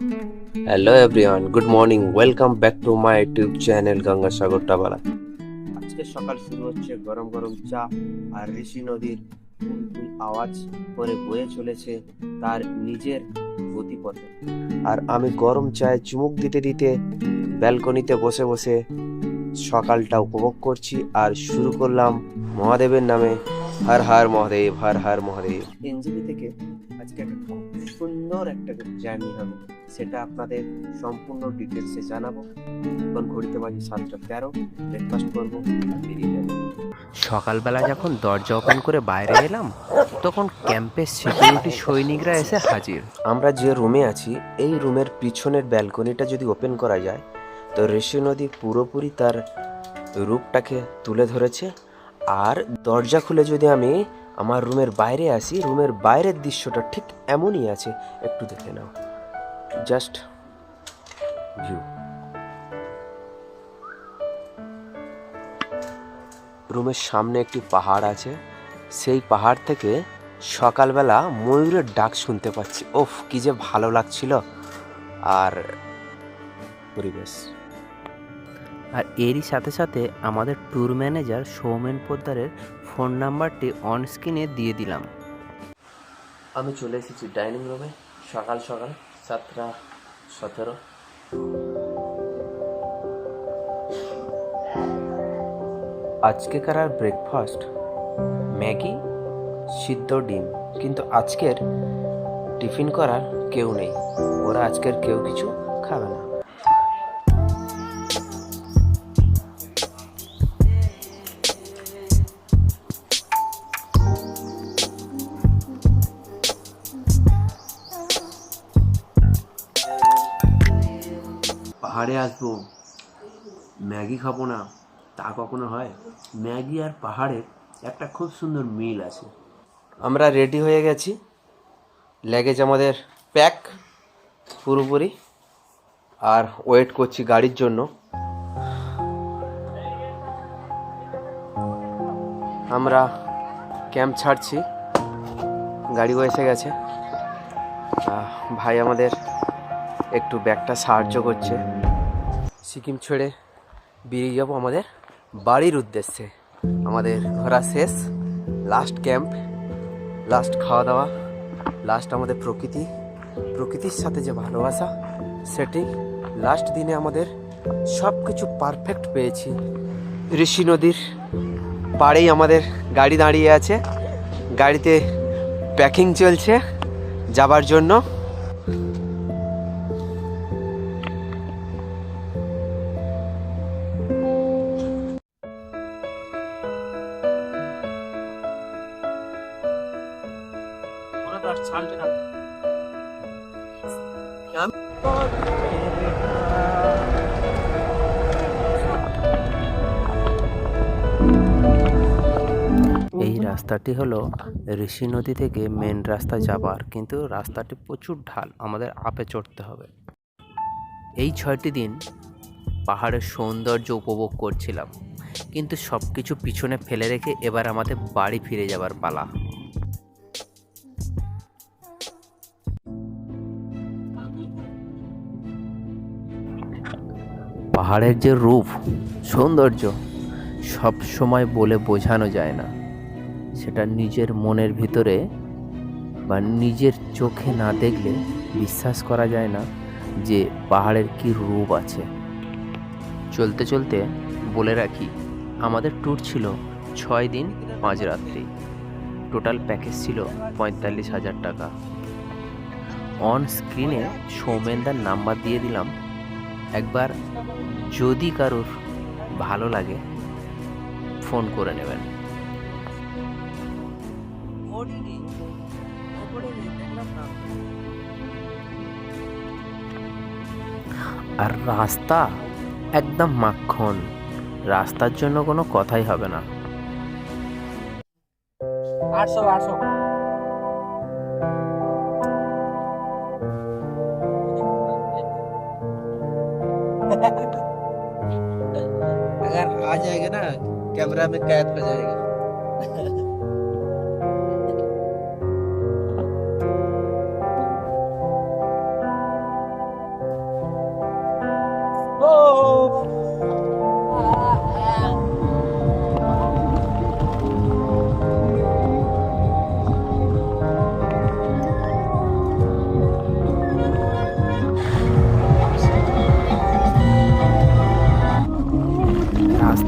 Hello everyone good morning welcome back to my YouTube channel Gangasagar টাবালা আজকে সকাল শুরু হচ্ছে গরম গরম চা আর ঋষি নদীর কুল কুল আওয়াজ করে বয়ে চলেছে তার নিজের গতিপথে। আর আমি গরম চায়ে চুমুক দিতে দিতে ব্যালকনিতে বসে বসে সকালটা উপভোগ করছি আর শুরু করলাম মহাদেবের নামে। হর হর মহাদেব হর হর মহাদেব। এনজিপি থেকে আজকে একটা সুন্দর একটা জার্নি হবে, সেটা আপনাদের সম্পূর্ণ ডিটেলসে জানাব। এখন ঘড়িতে বাজে সাতটা তেরো ব্রেকফাস্ট করব সকালবেলা যখন দরজা ওপেন করে বাইরে এলাম, তখন ক্যাম্পের সিকিউরিটি সৈনিকরা এসে হাজির। আমরা যে রুমে আছি, এই রুমের পিছনের ব্যালকনিটা যদি ওপেন করা যায়, তো ঋষি নদী পুরোপুরি তার রূপটাকে তুলে ধরেছে। আর দরজা খুলে যদি আমি আমার রুমের বাইরে আসি রুমের বাইরের দৃশ্যটা ঠিক এমনই আছে। একটু দেখে নাও। Just view. রুমের সামনে একটি পাহাড় আছে। সেই পাহাড় থেকে সকালবেলা ময়ূরের ডাক শুনতে পাচ্ছি। ওফ, কি যে ভালো লাগছিল। আর পরিবেশ। আর এরই সাথে সাথে আমাদের ট্যুর ম্যানেজার সৌমেন পোদ্দারের ফোন নাম্বারটি অন স্ক্রিনে দিয়ে দিলাম। আমি চলে এসেছি ডাইনিং রুমে সকাল সকাল সাতটা সতেরো। আজকেকার আর ব্রেকফাস্ট ম্যাগি সিদ্ধ ডিম কিন্তু আজকের টিফিন করার কেউ নেই। ওরা আজকের কেউ কিছু খাবে না। পাহাড়ে আসব? ম্যাগি খাব না? তা কখনো হয়? ম্যাগি আর পাহাড়ের একটা খুব সুন্দর মিল আছে। আমরা রেডি হয়ে গেছি। ল্যাগেজ আমাদের প্যাক পুরোপুরি। আর ওয়েট করছি গাড়ির জন্য। আমরা ক্যাম্প ছাড়ছি। গাড়িও এসে গেছে। ভাই আমাদের একটু ব্যাগটা সাহায্য করছে। সিকিম ছেড়ে বেরিয়ে যাব আমাদের বাড়ির উদ্দেশ্যে। আমাদের ঘোরা শেষ লাস্ট ক্যাম্প লাস্ট খাওয়া দাওয়া লাস্ট আমাদের প্রকৃতি, প্রকৃতির সাথে যে ভালোবাসা সেটিং লাস্ট দিনে আমাদের সব কিছু পারফেক্ট পেয়েছি। ঋষি নদীর পাড়েই আমাদের গাড়ি দাঁড়িয়ে আছে। গাড়িতে প্যাকিং চলছে যাবার জন্য। রাস্তাটি হলো ঋষি নদী থেকে মেন রাস্তা যাবার, কিন্তু রাস্তাটি প্রচুর ঢাল, আমাদের আপে চড়তে হবে। এই ছয়টি দিন পাহাড়ের সৌন্দর্য উপভোগ করছিলাম, কিন্তু সব কিছু পিছনে ফেলে রেখে এবার আমাদের বাড়ি ফিরে যাবার পালা। পাহাড়ের যে রূপ, সৌন্দর্য, সব সময় বলে বোঝানো যায় না। সেটা নিজের মনের ভিতরে বা নিজের চোখে না দেখলে বিশ্বাস করা যায় না যে পাহাড়ের কি রূপ আছে। চলতে চলতে বলে রাখি, আমাদের ট্যুর ছিল ছয় দিন, পাঁচ রাত্রি। টোটাল প্যাকেজ ছিল পঁয়তাল্লিশ হাজার টাকা। অন স্ক্রিনে সৌমেনদার নাম্বার দিয়ে দিলাম, একবার যদি কারোর ভালো লাগে ফোন করে নেবেন। আর রাস্তা একদম মাখন রাস্তার জন্য কোনো কথাই হবে না आठ सौ आठ सौ अगर आ जाएगा ना कैमरा में कैद हो जाएगा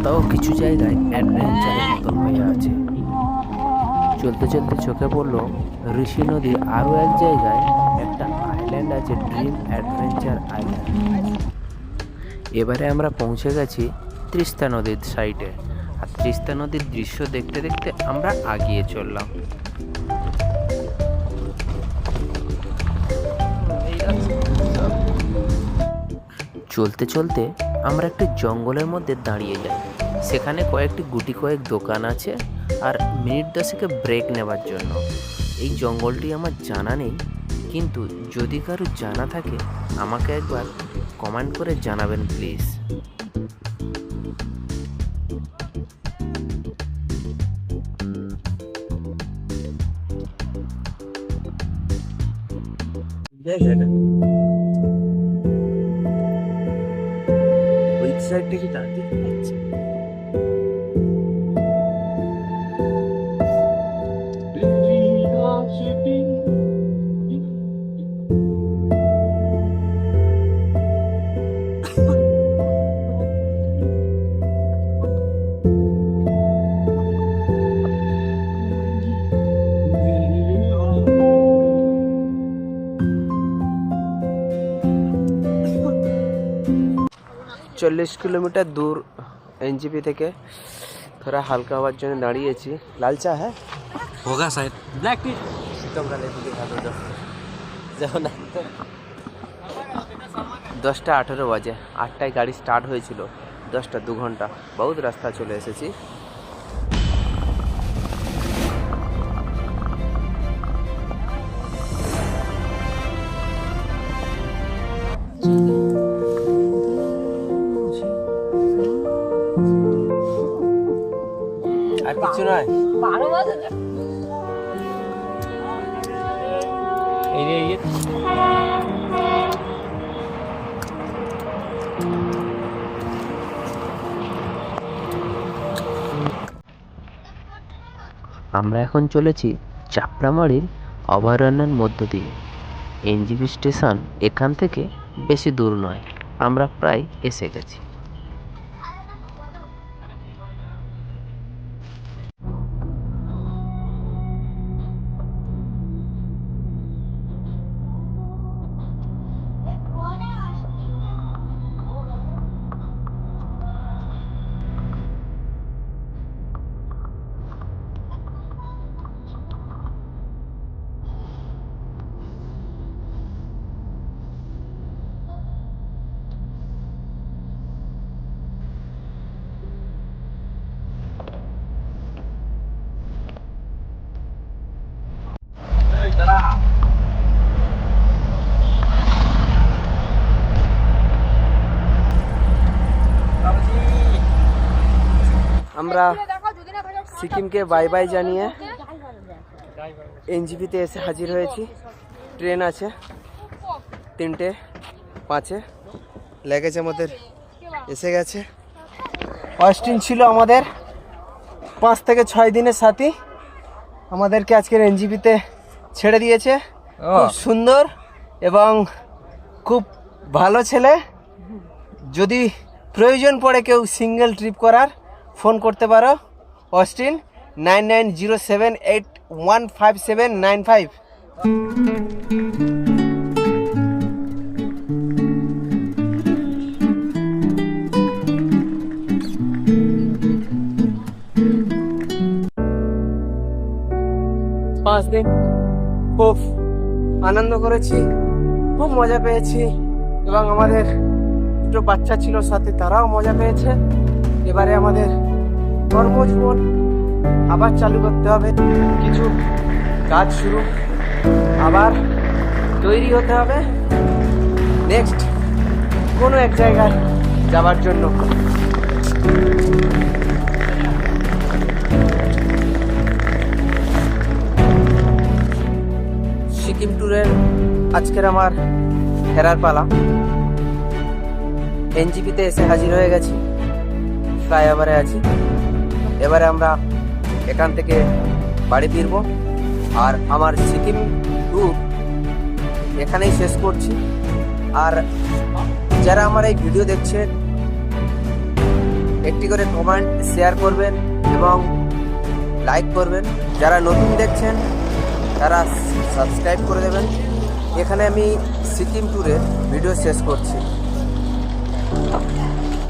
রাস্তাও কিছু জায়গায় অ্যাডভেঞ্চারের মতন হয়ে আছে। চলতে চলতে চোখে পড়ল, ঋষি নদীর আরও এক জায়গায় একটা আইল্যান্ড আছে ড্রিম অ্যাডভেঞ্চার আইল্যান্ড এবারে আমরা পৌঁছে গেছি তিস্তা নদীর সাইডে আর তিস্তা নদীর দৃশ্য দেখতে দেখতে আমরা আগিয়ে চললাম। চলতে চলতে আমরা একটি জঙ্গলের মধ্যে দাঁড়িয়ে যাই। সেখানে কয়েকটি গুটি কয়েক দোকান আছে আর মিনিট দশেকে ব্রেক নেবার জন্য। এই জঙ্গলটি আমার জানা নেই, কিন্তু যদি কারও জানা থাকে, আমাকে একবার কমেন্ট করে জানাবেন প্লিজ সাইডটা কি चल्लिस किलोमीटर दूर एन जी पी थे थोड़ा हल्का हार जो दाड़ी लाल चा है? होगा शायद। ब्लैक टी दसटा आठ रो बजे आठटा गाड़ी स्टार्ट हो दसटा दू घंटा। बहुत रास्ता चले Thank mm কিছু নয় এই যে এই আমরা এখন চলেছি চাপড়ামারির অভয়ারণ্যের মধ্য দিয়ে। এনজিপি স্টেশন এখান থেকে বেশি দূর নয়। আমরা প্রায় এসে গেছি। আমরা সিকিমকে বাই বাই জানিয়ে এনজিপিতে এসে হাজির হয়েছি। ট্রেন আছে তিনটে পাঁচে। লেগেছে আমাদের এসে গেছে। অস্টিন ছিল আমাদের পাঁচ থেকে ছয় দিনের সাথী। আমাদেরকে আজকের এনজিপিতে ছেড়ে দিয়েছে। খুব সুন্দর এবং খুব ভালো ছেলে। যদি প্রয়োজন পড়ে কেউ সিঙ্গেল ট্রিপ করার ফোন করতে পারো। Austin nine nine zero seven eight one five seven nine five. পাঁচ দিন। খুব আনন্দ করেছি খুব মজা পেয়েছি। এবং আমাদের দুটো বাচ্চা ছিল সাথে তারাও মজা পেয়েছে। এবারে আমাদের কর্মজীবন আবার চালু করতে হবে। কিছু কাজ শুরু। আবার তৈরি হতে হবে। নেক্সট কোনো এক জায়গায় যাবার জন্য। সিকিম ট্যুরের আজকের আমার ফেরার পালা। এনজিপিতে এসে হাজির হয়ে গেছি। ফ্লাইওভারে আছি। এবারে আমরা এখান থেকে বাড়ি ফিরবো আর আমার সিকিম ট্যুর এখানেই শেষ করছি। আর যারা আমার এই ভিডিও দেখছেন, একটি করে কমেন্ট শেয়ার করবেন এবং লাইক করবেন। যারা নতুন দেখছেন, তারা সাবস্ক্রাইব করে দেবেন। এখানে আমি সিকিম ট্যুরের ভিডিও শেষ করছি।